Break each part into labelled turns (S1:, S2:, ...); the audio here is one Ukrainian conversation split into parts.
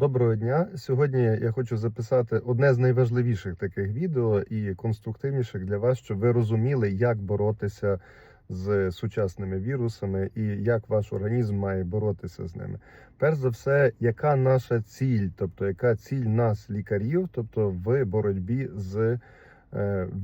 S1: Доброго дня. Сьогодні я хочу записати одне з найважливіших таких відео і конструктивніших для вас, щоб ви розуміли, як боротися з сучасними вірусами і як ваш організм має боротися з ними. Перш за все, яка наша ціль, тобто яка ціль нас, лікарів, тобто в боротьбі з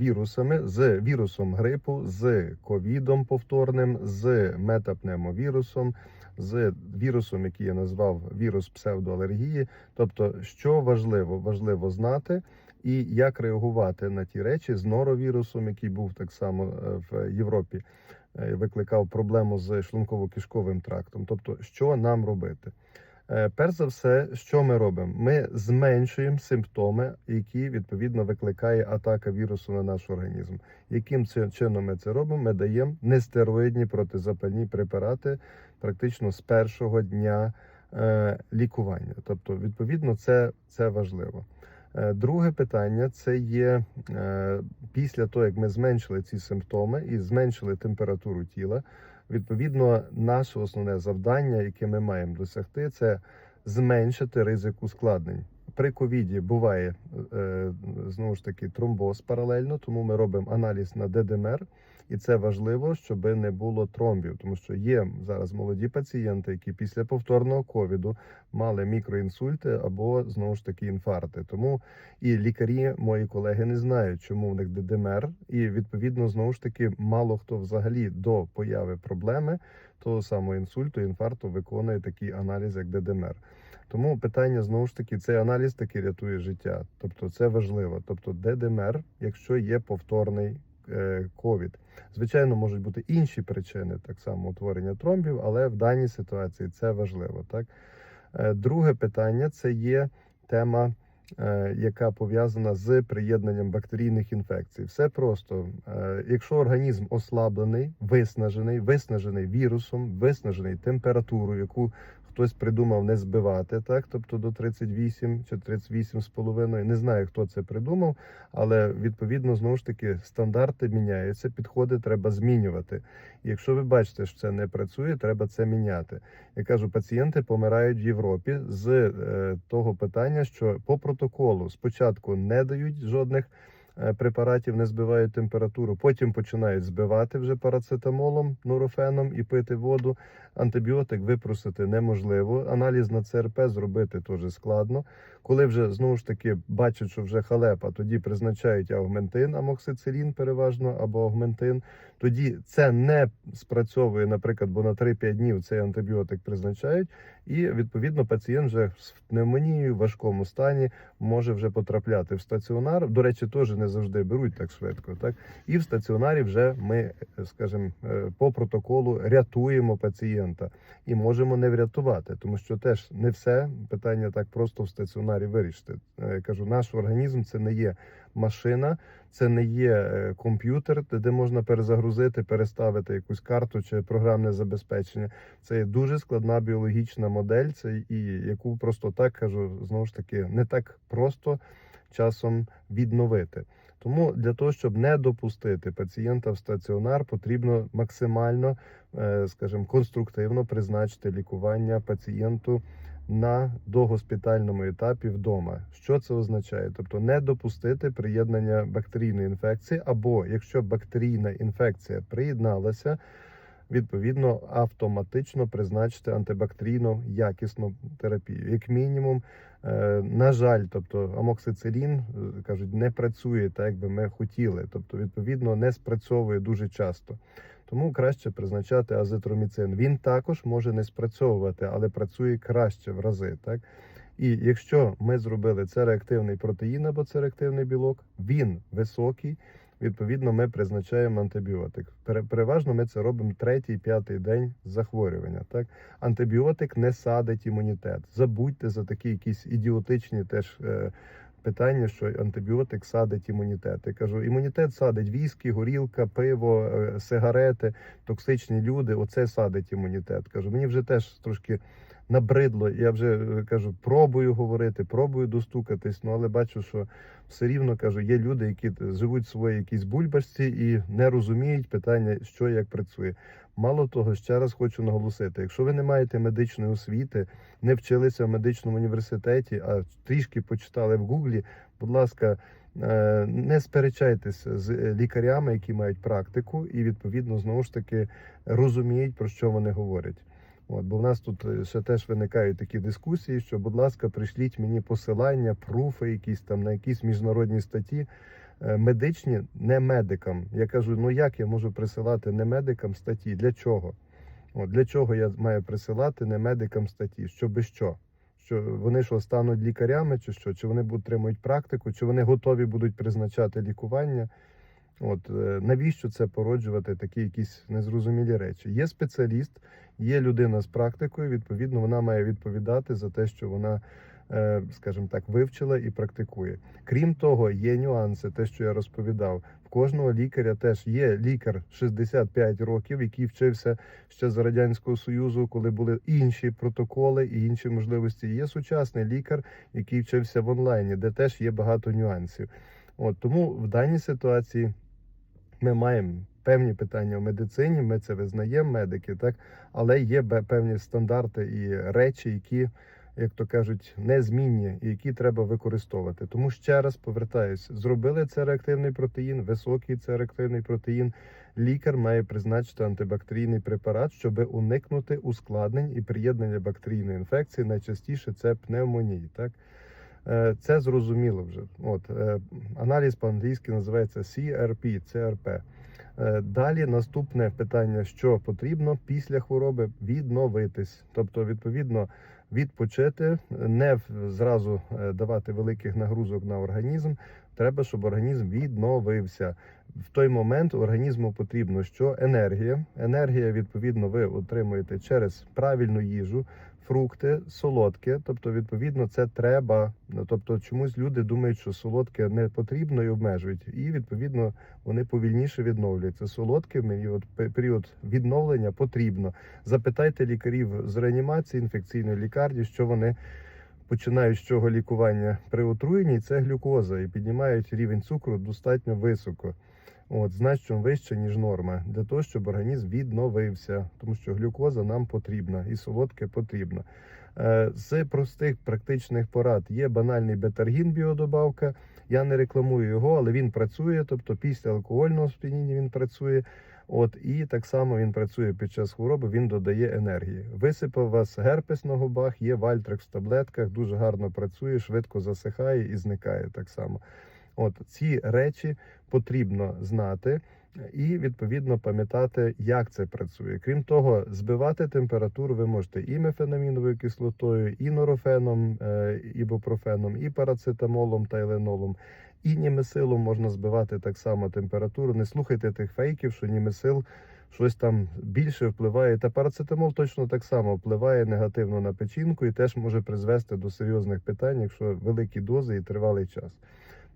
S1: вірусами, з вірусом грипу, з ковідом повторним, з метапневмовірусом, з вірусом, який я назвав вірус псевдоалергії. Тобто, що важливо, важливо знати. І як реагувати на ті речі з норовірусом, який був так само е, в Європі, е, викликав проблему з шлунково-кишковим трактом. Тобто, що нам робити? Е, Перш за все, що ми робимо? Ми зменшуємо симптоми, які відповідно викликає атака вірусу на наш організм. Яким чином ми це робимо? Ми даємо нестероїдні протизапальні препарати практично з першого дня е, лікування. Тобто, відповідно, це, це важливо. Е, Друге питання це є після того, як ми зменшили ці симптоми і зменшили температуру тіла. Відповідно, наше основне завдання, яке ми маємо досягти, це зменшити ризик ускладнень. При ковіді буває е, знову ж таки тромбоз паралельно, тому ми робимо аналіз на ДДМР, і це важливо, щоб не було тромбів, тому що є зараз молоді пацієнти, які після повторного ковіду мали мікроінсульти або знову ж таки інфаркти. Тому і лікарі, мої колеги, не знають, чому в них ДДМР, і відповідно знову ж таки мало хто взагалі до появи проблеми того самого інсульту, інфаркту виконує такий аналіз, як ДДМР. Тому питання знову ж таки, цей аналіз таки рятує життя. Тобто це важливо. Тобто ДДМР, якщо є повторний е, ковід. Звичайно, можуть бути інші причини, так само утворення тромбів, але в даній ситуації це важливо. Так? Е, Друге питання це є тема, яка пов'язана з приєднанням бактерійних інфекцій. Все просто, Е, якщо організм ослаблений, виснажений, виснажений вірусом, виснажений температурою, яку хтось придумав не збивати, так тобто до 38 чи 38 з половиною. Не знаю, хто це придумав, але відповідно знову ж таки стандарти міняються, підходи треба змінювати. Якщо ви бачите, що це не працює, треба це міняти. Я кажу, пацієнти помирають в Європі з е, того питання, що по протоколу спочатку не дають жодних. Е, Препаратів не збивають температуру, потім починають збивати вже парацетамолом, нурофеном і пити воду. Антибіотик випросити неможливо. Аналіз на ЦРП зробити теж складно. Коли вже знову ж таки бачать, що вже халепа, тоді призначають аугментин, амоксицилін переважно або аугментин. Тоді це не спрацьовує, наприклад, бо на 3-5 днів цей антибіотик призначають, і відповідно пацієнт вже з пневмонією в важкому стані може вже потрапляти в стаціонар. До речі, теж не завжди беруть так швидко. Так і в стаціонарі вже ми, скажімо, е, по протоколу рятуємо пацієнта і можемо не врятувати, тому що теж не все питання так просто в стаціонарі вирішити. Е, Я кажу, наш організм це не є машина, це не є е, комп'ютер, де можна перезагрузити, переставити якусь карту чи програмне забезпечення. Це є дуже складна біологічна модель, це і яку просто так кажу, знову ж таки, не так просто часом відновити. Тому для того, щоб не допустити пацієнта в стаціонар, потрібно максимально, е, скажімо, конструктивно призначити лікування пацієнту на догоспітальному етапі вдома. Що це означає? Тобто не допустити приєднання бактерійної інфекції, або якщо бактерійна інфекція приєдналася, відповідно автоматично призначити антибактерійну якісну терапію. Як мінімум, е, на жаль, тобто амоксицилін е, кажуть, не працює так, як би ми хотіли. Тобто, відповідно, не спрацьовує дуже часто. Тому краще призначати азитроміцин. Він також може не спрацьовувати, але працює краще в рази. Так і якщо ми зробили це реактивний протеїн або це реактивний білок, він високий. Відповідно, ми призначаємо антибіотик. Пере- Переважно ми це робимо третій, п'ятий день захворювання. Так, антибіотик не садить імунітет. Забудьте за такі якісь ідіотичні теж е, питання, що антибіотик садить імунітет. Я кажу, імунітет садить віскі, горілка, пиво, е, сигарети, токсичні люди. Оце садить імунітет. Кажу, мені вже теж трошки набридло. Я вже е, кажу, пробую говорити, пробую достукатись. Ну але бачу, що все рівно кажу, є люди, які живуть в своїй якійсь бульбашці і не розуміють питання, що як працює. Мало того, ще раз хочу наголосити: якщо ви не маєте медичної освіти, не вчилися в медичному університеті, а трішки почитали в Гуглі, будь ласка. е, Не сперечайтеся з е, лікарями, які мають практику, і відповідно знову ж таки розуміють про що вони говорять. От, бо в нас тут е, ще теж виникають такі дискусії, що, будь ласка, прийшліть мені посилання, пруфи, якісь там на якісь міжнародні статті е, медичні, не медикам. Я кажу, ну як я можу присилати не медикам статті? Для чого? От, для чого я маю присилати не медикам статті? Щоби що? Що вони що стануть лікарями, чи що? Чи вони будуть тримають практику, чи вони готові будуть призначати лікування? От е, навіщо це породжувати такі якісь незрозумілі речі? Є спеціаліст, є людина з практикою. Відповідно, вона має відповідати за те, що вона, е, скажімо так, вивчила і практикує. Крім того, є нюанси, те, що я розповідав. В кожного лікаря теж є лікар 65 років, який вчився ще з радянського союзу, коли були інші протоколи і інші можливості. Є сучасний лікар, який вчився в онлайні, де теж є багато нюансів. От тому в даній ситуації ми маємо певні питання в медицині, ми це визнаємо, медики, так але є певні стандарти і речі, які, як то кажуть, незмінні і які треба використовувати. Тому ще раз повертаюсь: зробили це реактивний протеїн, високий це реактивний протеїн. Лікар має призначити антибактерійний препарат, щоб уникнути ускладнень і приєднання бактерійної інфекції. Найчастіше це пневмонії. Так це зрозуміло вже. От е, аналіз по-англійськи називається CRP, CRP. Е, Далі наступне питання: що потрібно після хвороби відновитись, тобто, відповідно, відпочити, не зразу е, давати великих нагрузок на організм. Треба, щоб організм відновився. В той момент організму потрібно що енергія. Енергія, відповідно, ви отримуєте через правильну їжу, фрукти, солодке. Тобто, відповідно, це треба. Ну, Тобто, чомусь люди думають, що солодке не потрібно і обмежують. І відповідно вони повільніше відновлюються. Солодке в період, період відновлення потрібно. Запитайте лікарів з реанімації інфекційної лікарні, що вони починають з чого лікування при отруєнні, це глюкоза, і піднімають рівень цукру достатньо високо. От, значно вище, ніж норма, для того, щоб організм відновився, тому що глюкоза нам потрібна і солодке потрібно. Е, З простих практичних порад є банальний бетаргін біодобавка. Я не рекламую його, але він працює. Тобто після алкогольного сп'яніння він працює. От і так само він працює під час хвороби. Він додає енергії. Висипав вас герпес на губах, є вальтрекс в таблетках, дуже гарно працює, швидко засихає і зникає так само. От ці речі потрібно знати і відповідно пам'ятати, як це працює. Крім того, збивати температуру ви можете і мефенаміновою кислотою, і норофеном, е, ібупрофеном, і парацетамолом та еленолом. І німесилом можна збивати так само температуру. Не слухайте тих фейків, що німесил щось там більше впливає. Та парацетамол точно так само впливає негативно на печінку і теж може призвести до серйозних питань, якщо великі дози і тривалий час.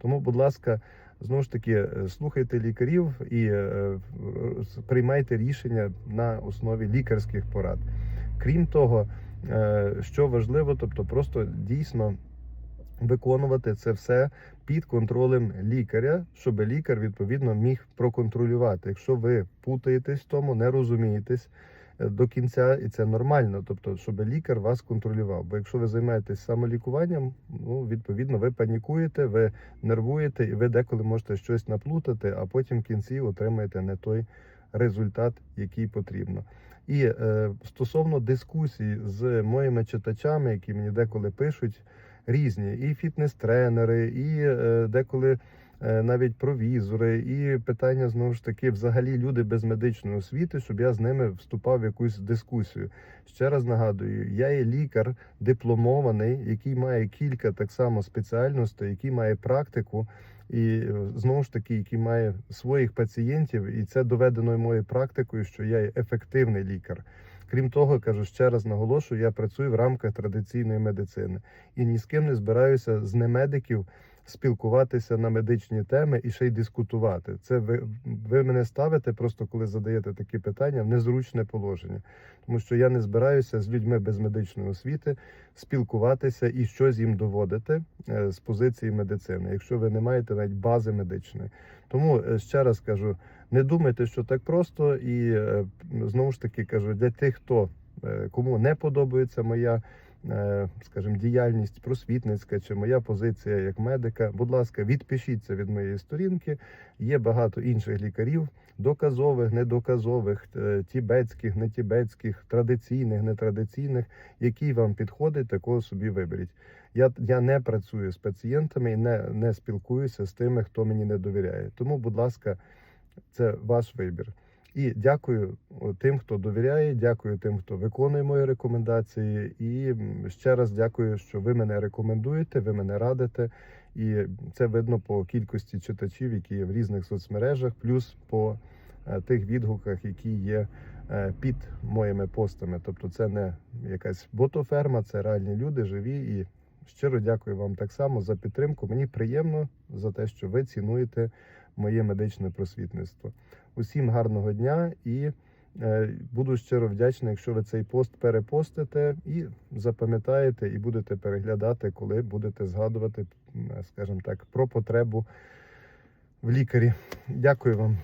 S1: Тому, будь ласка, знову ж таки, е, слухайте лікарів і е, приймайте рішення на основі лікарських порад. Крім того, е, що важливо, тобто просто дійсно виконувати це все під контролем лікаря, щоб лікар відповідно міг проконтролювати. Якщо ви путаєтесь в тому, не розумієтесь е, до кінця, і це нормально, тобто, щоб лікар вас контролював. Бо якщо ви займаєтесь самолікуванням, ну відповідно ви панікуєте, ви нервуєте, і ви деколи можете щось наплутати, а потім в кінці отримаєте не той результат, який потрібно. І е, стосовно дискусій з моїми читачами, які мені деколи пишуть, різні і фітнес-тренери, і е, деколи навіть провізори, і питання знову ж таки, взагалі люди без медичної освіти, щоб я з ними вступав в якусь дискусію. Ще раз нагадую, я є лікар дипломований, який має кілька так само спеціальностей, який має практику. І е, знову ж таки, який має своїх пацієнтів, і це доведено моєю практикою, що я є ефективний лікар. Крім того, кажу ще раз наголошую, я працюю в рамках традиційної медицини і ні з ким не збираюся з немедиків спілкуватися на медичні теми і ще й дискутувати. Це ви, ви мене ставите, просто коли задаєте такі питання, в незручне положення. Тому що я не збираюся з людьми без медичної освіти спілкуватися і щось їм доводити е, з позиції медицини, якщо ви не маєте навіть бази медичної. Тому е, ще раз кажу: не думайте, що так просто, і е, знову ж таки кажу, для тих, хто кому не подобається моя. Е, Скажімо, діяльність просвітницька чи моя позиція як медика. Будь ласка, відпишіться від моєї сторінки. Є багато інших лікарів, доказових, недоказових, е, тібетських, не тібетських, традиційних, нетрадиційних, які вам підходить, такого собі виберіть. Я, я не працюю з пацієнтами і не, не спілкуюся з тими, хто мені не довіряє. Тому, будь ласка, це ваш вибір. І дякую тим, хто довіряє, дякую тим, хто виконує мої рекомендації. І ще раз дякую, що ви мене рекомендуєте, ви мене радите. І це видно по кількості читачів, які є в різних соцмережах, плюс по е, тих відгуках, які є е, під моїми постами. Тобто, це не якась ботоферма, це реальні люди, живі. І щиро дякую вам так само за підтримку. Мені приємно за те, що ви цінуєте моє медичне просвітництво. Усім гарного дня і е, буду щиро вдячний, якщо ви цей пост перепостите і запам'ятаєте, і будете переглядати, коли будете згадувати, скажімо так, про потребу в лікарі. Дякую вам.